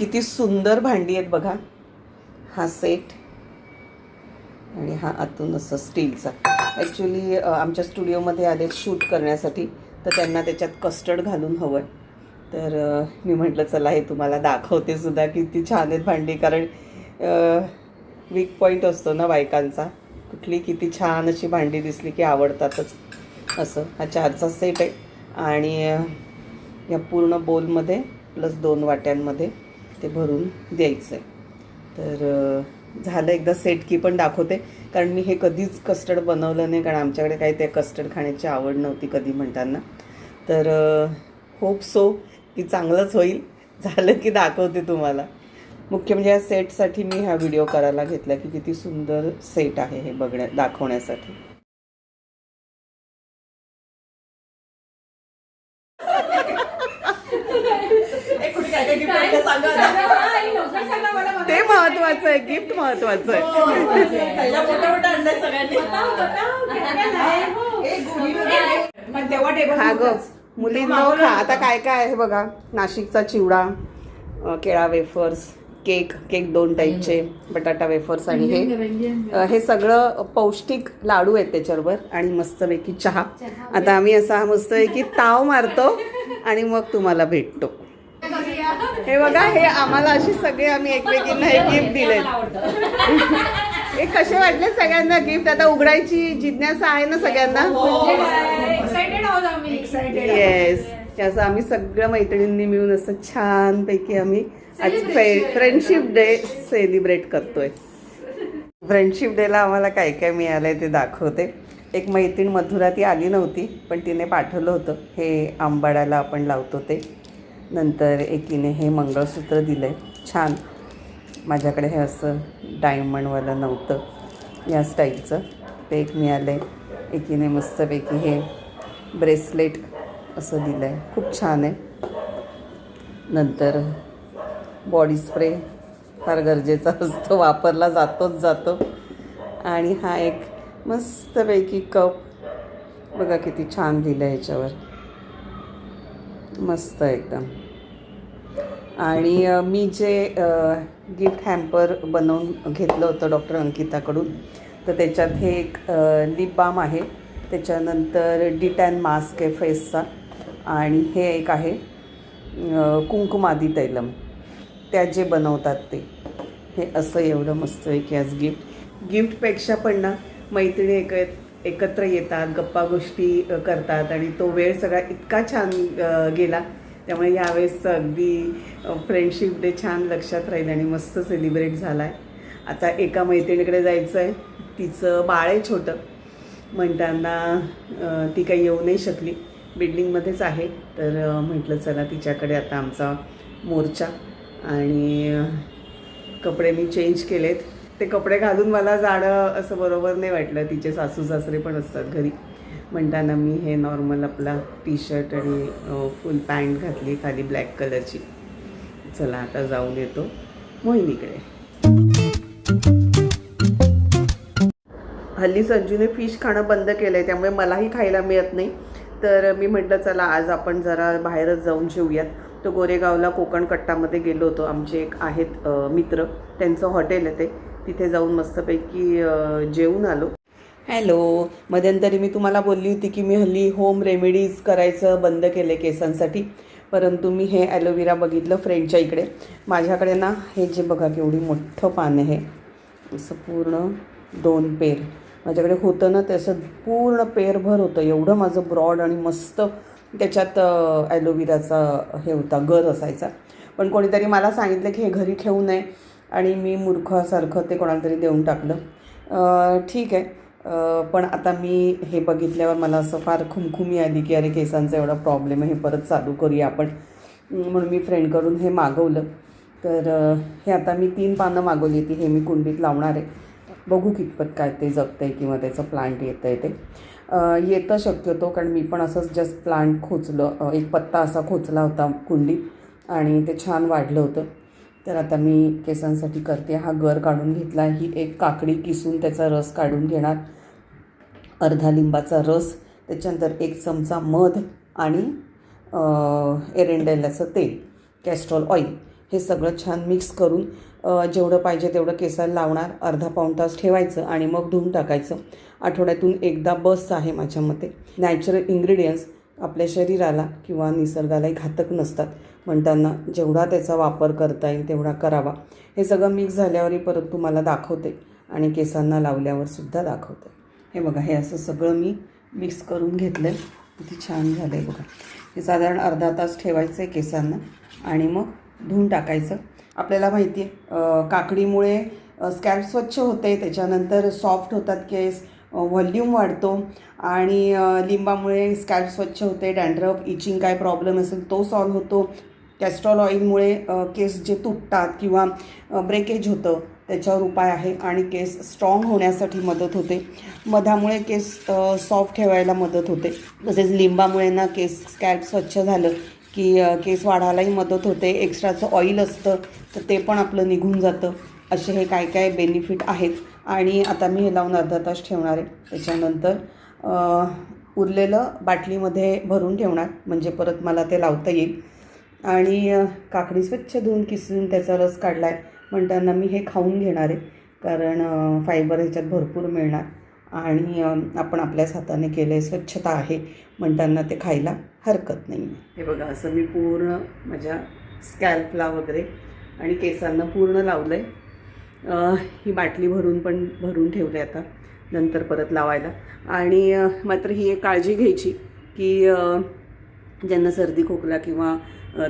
किती सुंदर भांडी आहेत बघा. हा सेट आणि हा आतून असं स्टीलचा ॲक्च्युली आमच्या स्टुडिओमध्ये आले शूट करण्यासाठी तर त्यांना त्याच्यात कस्टर्ड घालून हवं. आहे तर मी म्हटलं चला हे तुम्हाला दाखवते सुद्धा किती छान आहेत भांडी. कारण वीक पॉईंट असतो ना बायकांचा. कुठली किती छान अशी भांडी दिसली की आवडतातच. असं. हा चारचा सेट आहे. आणि या पूर्ण बोलमध्ये प्लस दोन वाट्यांमध्ये ते भरून द्यायचं आहे तर झालं एकदा सेट की पण दाखवते. कारण मी हे कधीच कस्टर्ड बनवलं नाही कारण आमच्याकडे काही ते कस्टर्ड खाण्याची आवड नव्हती कधी म्हणताना. तर होप सो की चांगलंच होईल. झालं की दाखवते तुम्हाला. मुख्य म्हणजे या सेटसाठी मी हा व्हिडिओ करायला घेतला की किती सुंदर सेट आहे हे बघण्या दाखवण्यासाठी ते महत्वाचं आहे गिफ्ट महत्वाचं आहे. हा ग मुलींनो खा आता काय काय आहे बघा नाशिकचा चिवडा केळा वेफर्स केक केक दोन टाईपचे बटाटा वेफर्स आणि हे. हे सगळं पौष्टिक लाडू आहेत त्याच्यावर आणि मस्तपैकी चहा. आता आम्ही असा मस्तपैकी ताव मारतो आणि मग तुम्हाला भेटतो. हे बघा हे आम्हाला अशी सगळे आम्ही एकमेकींना हे गिफ्ट दिले हे कसे वाटले सगळ्यांना गिफ्ट आता उघडायची जिज्ञासा आहे ना सगळ्यांना? एक्साइटेड आहोत आम्ही. एक्साइटेड येस त्याचं आम्ही सगळ्या मैत्रिणींनी मिळून असं छानपैकी आम्ही आज फ्रेंडशिप डे सेलिब्रेट करतोय. फ्रेंडशिप डेला आम्हाला काय काय मिळालंय ते दाखवते. एक मैत्रीण मधुरा ती आली नव्हती पण तिने पाठवलं होतं. हे आंबाड्याला आपण लावतो ते. नंतर एकीने हे मंगळसूत्र दिलं आहे छान. माझ्याकडे हे असं डायमंडवालं नव्हतं. या स्टाईलचं ते एक मिळालं आहे एकीने मस्तपैकी हे ब्रेसलेट असं दिलं आहे खूप छान आहे. नंतर बॉडी स्प्रे फार गरजेचा असतो. वापरला जातोच जातो. आणि हा एक मस्तपैकी कप बघा किती छान दिलं आहे ह्याच्यावर मस्त एकदम. आणि मी जे गिफ्ट हॅम्पर बनवून घेतलं होतं डॉक्टर अंकिताकडून तर त्याच्यात हे एक लिप बाम आहे. त्याच्यानंतर डिटॅन मास्क आहे फेसचा आणि हे एक आहे कुंकुमादी तैलम. त्या जे बनवतात ते. हे असं एवढं मस्त आहे की आज गिफ्ट गिफ्टपेक्षा पण ना मैत्रिणी एक एकत्र येतात गप्पा गोष्टी करतात आणि तो वेळ सगळा इतका छान गेला. त्यामुळे यावेळेस अगदी फ्रेंडशिप डे छान लक्षात राहील आणि मस्त सेलिब्रेट झाला आहे आता एका मैत्रिणीकडे जायचं आहे तिचं बाळ आहे छोटं. म्हणताना ती काही येऊ नाही शकली. बिल्डिंगमध्येच आहे. तर म्हटलं चला तिच्याकडे आता आमचा मोर्चा आणि कपडे मी चेंज केलेत. ते कपडे घालून मला जाणं असं बरोबर नाही वाटलं. तिचे सासू सासरे पण असतात घरी. म्हणताना मी हे नॉर्मल आपला टी शर्ट आणि फुल पॅन्ट घातली खाली ब्लॅक कलरची चला आता जाऊन येतो मोहिनीकडे. हल्ली संजूने फिश खाणं बंद केलं आहे त्यामुळे मलाही खायला मिळत नाही. तर मी म्हटलं चला आज आपण जरा बाहेरच जाऊन जेऊयात. तो गोरेगावला कोकण कट्टामध्ये गेलो होतो. आमचे एक आहेत मित्र. त्यांचं हॉटेल आहे ते. तिथे जाऊन मस्तपैकी जेवून आलो. हॅलो मध्यंतरी मी तुम्हाला बोलली होती की मी हल्ली होम रेमेडीज करायचं बंद केले केसांसाठी. परंतु मी हे ॲलोवेरा बघितलं फ्रेंडच्या इकडे. माझ्याकडे ना हे जे बघा केवढी मोठं पान आहे. असं पूर्ण दोन पेर. माझ्याकडे होतं ना त्याचं पूर्ण पेरभर होतं. एवढं माझं ब्रॉड आणि मस्त त्याच्यात ॲलोवेराचा हे होता गर असायचा. पण कोणीतरी मला सांगितलं की हे घरी ठेवू नये. आणि मी मूर्खासारखं ते कोणाला तरी देऊन टाकलं. ठीक आहे. पण आता मी हे बघितल्यावर मला असं फार खुमखुमी आली की अरे केसांचा एवढा प्रॉब्लेम आहे हे परत चालू करूया आपण. म्हणून मी फ्रेंडकडून हे मागवलं. तर हे आता मी तीन पानं मागवली ती हे मी कुंडीत लावणार आहे. बघू कितपत काय ते जगतं आहे किंवा त्याचं प्लांट येतं आहे ते येतं शक्यतो कारण मी पण असंच जस्ट प्लांट खोचलं. एक पत्ता असा खोचला होता कुंडीत आणि ते छान वाढलं होतं. तर आता मी केसांसाठी करते. हा गर काढून घेतला ही एक काकडी किसून त्याचा रस काढून घेणार. अर्धा लिंबाचा रस त्याच्यानंतर एक चमचा मध आणि एरेंडेलाचं तेल कॅस्ट्रॉल ऑइल. हे सगळं छान मिक्स करून जेवढं पाहिजे तेवढं केसाला लावणार. अर्धा पाऊण तास ठेवायचं आणि मग धुवून टाकायचं. आठवड्यातून एकदा बस आहे माझ्या मते. नॅचरल इन्ग्रेडियंट्स आपल्या शरीराला किंवा निसर्गालाही घातक नसतात. म्हणताना जेवढा त्याचा वापर करता येईल तेवढा करावा. हे सगळं मिक्स झाल्यावरही परत तुम्हाला दाखवते आणि केसांना लावल्यावर सुद्धा दाखवते. हे बघा हे असं सगळं मी मिक्स करून घेतलं आहे किती छान झालं आहे बघा. हे साधारण अर्धा तास ठेवायचं आहे केसांना आणि मग धुवून टाकायचं. आपल्याला माहिती आहे काकडीमुळे स्कॅल्प स्वच्छ होते त्याच्यानंतर सॉफ्ट होतात केस व्हॉल्यूम वाढतो आणि लिंबामुळे स्कॅल्प स्वच्छ होते डँड्रफ इचिंग काय प्रॉब्लेम असेल तो सॉल्व होतो. कॅस्ट्रॉल ऑइलमुळे केस जे तुटतात किंवा ब्रेकेज होतं त्याच्यावर उपाय आहे आणि केस स्ट्रॉंग होण्यासाठी मदत होते. मधामुळे केस सॉफ्ट ठेवायला मदत होते. तसेच लिंबामुळे ना केस स्कॅल्प स्वच्छ झालं की केस वाढायलाही मदत होते. एक्स्ट्राचं ऑइल असतं तर ते पण आपलं निघून जातं. असे हे काय काय बेनिफिट आहेत? आणि आता मी हे लावून अर्धा तास ठेवणार आहे. त्याच्यानंतर उरलेलं बाटलीमध्ये भरून ठेवणार. म्हणजे परत मला ते लावता येईल. आणि काकडी स्वच्छ धुवून किसून त्याचा रस काढला आहे म्हणताना मी हे खाऊन घेणार आहे. कारण फायबर ह्याच्यात भरपूर मिळणार. आणि आपण आपल्याच हाताने केलं आहे स्वच्छता आहे. म्हणताना ते खायला हरकत नाही हे बघा असं मी पूर्ण माझ्या स्कॅल्पला वगैरे आणि केसांना पूर्ण लावलं आहे ही बाटली भरून पण भरून ठेवले आता नंतर परत लावायला. आणि मात्र ही एक काळजी घ्यायची की ज्यांना सर्दी खोकला किंवा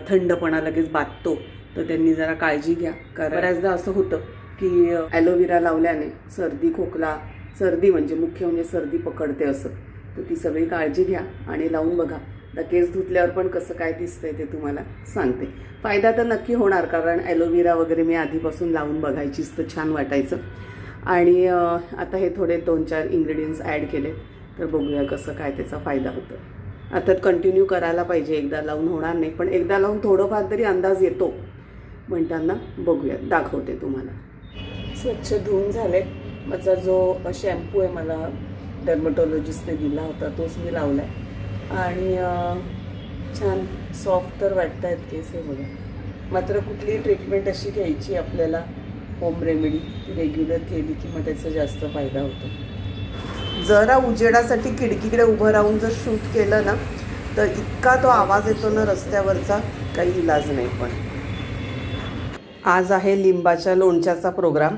थंडपणा लगेच बाधतो तर त्यांनी जरा काळजी घ्या. कारण बऱ्याचदा असं होतं की ॲलोवेरा लावल्याने सर्दी खोकला सर्दी म्हणजे मुख्य म्हणजे सर्दी पकडते असं. तर ती सगळी काळजी घ्या आणि लावून बघा. आता केस धुतल्यावर पण कसं काय दिसतंय ते तुम्हाला सांगते. फायदा तर नक्की होणार कारण ॲलोवेरा वगैरे मी आधीपासून लावून बघायचीच तर छान वाटायचं. आणि आता हे थोडे दोन चार इन्ग्रेडियंट्स ॲड केले तर बघूया कसं काय त्याचा फायदा होतो आता कंटिन्यू करायला पाहिजे एकदा लावून होणार नाही पण एकदा लावून थोडंफार तरी अंदाज येतो. म्हणताना बघूया दाखवते तुम्हाला. स्वच्छ धुवून झाले माझा जो शॅम्पू आहे मला डर्मटॉलॉजिस्टने दिला होता तोच मी लावला आहे आणि छान सॉफ्ट तर वाटत आहेत केस हे बघा. मात्र कुठली ट्रीटमेंट अशी घ्यायची आपल्याला होम रेमेडी ती रेग्युलर केली की मग त्याचा जास्त फायदा होतो. जरा उजेडासाठी खिडकीकडे उभं राहून जर शूट केलं ना तर इतका तो आवाज येतो ना रस्त्यावरचा काही इलाज नाही पण. आज आहे लिंबाच्या लोणच्याचा प्रोग्राम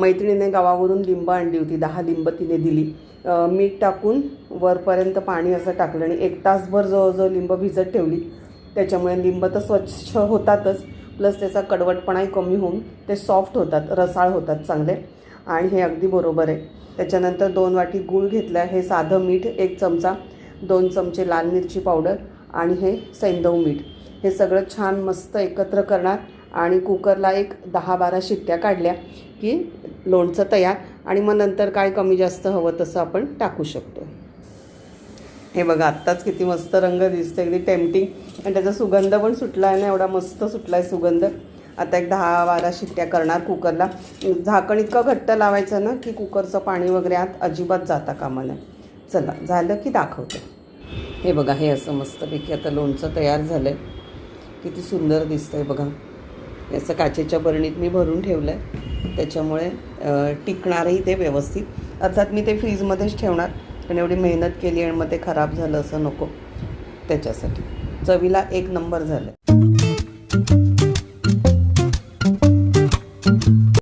मैत्रिणीने गावावरून लिंब आणली होती दहा लिंब तिने दिली. मीठ टाकून वरपर्यंत पाणी असं टाकलं आणि एक तासभर जवळजवळ लिंब भिजत ठेवली. त्याच्यामुळे लिंब तर स्वच्छ होतातच प्लस त्याचा कडवटपणाही कमी होऊन ते सॉफ्ट होतात रसाळ होतात चांगले. आणि हे अगदी बरोबर आहे. त्याच्यानंतर दोन वाटी गूळ घेतला हे साधं मीठ एक चमचा दोन चमचे लाल मिरची पावडर आणि हे सैंदव मीठ. हे सगळं छान मस्त एकत्र करणार आणि कुकरला एक दहा बारा शिट्ट्या काढल्या की लोणचं तयार आणि मग नंतर काय कमी जास्त हवं तसं आपण टाकू शकतो हे बघा आत्ताच किती मस्त रंग दिसतो अगदी टेम्पटिंग आणि त्याचा सुगंध पण सुटला आहे ना एवढा मस्त सुटला आहे सुगंध. आता एक दहा बारा शिट्ट्या करणार कुकरला. झाकण इतकं घट्ट लावायचं ना की कुकरचं पाणी वगैरे आत अजिबात जाता कामा नये. चला झालं की दाखवते. हे बघा हे असं मस्तपैकी आता लोणचं तयार झालं आहे किती सुंदर दिसतं आहे बघा. असं काचेच्या बरणीत मी भरून ठेवलं आहे त्याच्यामुळे टिकणारही ते व्यवस्थित. अर्थात मी ते फ्रीजमध्येच ठेवणार पण एवढी मेहनत केली आणि मग ते खराब झालं असं नको त्याच्यासाठी. चवीला एक नंबर झालं.